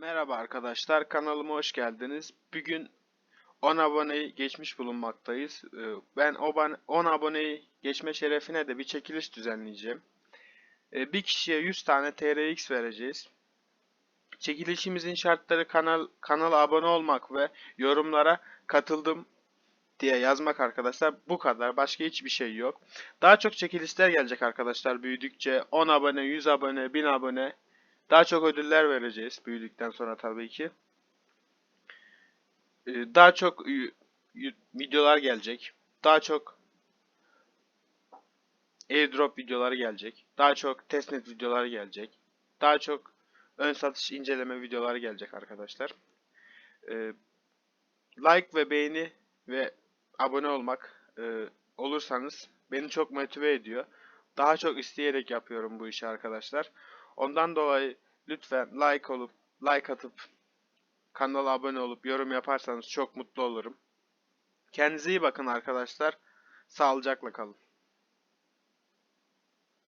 Merhaba arkadaşlar, kanalıma hoş geldiniz. Bugün 10 aboneyi geçmiş bulunmaktayız. Ee, Ben o ban- 10 aboneyi geçme şerefine de bir çekiliş düzenleyeceğim. Ee, Bir kişiye 100 tane TRX vereceğiz. Çekilişimizin şartları kanal kanala abone olmak ve yorumlara katıldım diye yazmak arkadaşlar. Bu kadar. Başka hiçbir şey yok. Daha çok çekilişler gelecek arkadaşlar büyüdükçe. 10 abone, 100 abone, 1000 abone. Daha çok ödüller vereceğiz büyüdükten sonra tabii ki. Ee, Daha çok videolar gelecek. Daha çok airdrop videoları gelecek. Daha çok testnet videoları gelecek. Daha çok ön satış inceleme videoları gelecek arkadaşlar. Ee, Like ve beğeni ve abone olmak e, olursanız beni çok motive ediyor. Daha çok isteyerek yapıyorum bu işi arkadaşlar. Ondan dolayı lütfen like olup like atıp kanala abone olup yorum yaparsanız çok mutlu olurum. Kendinize iyi bakın arkadaşlar. Sağlıcakla kalın.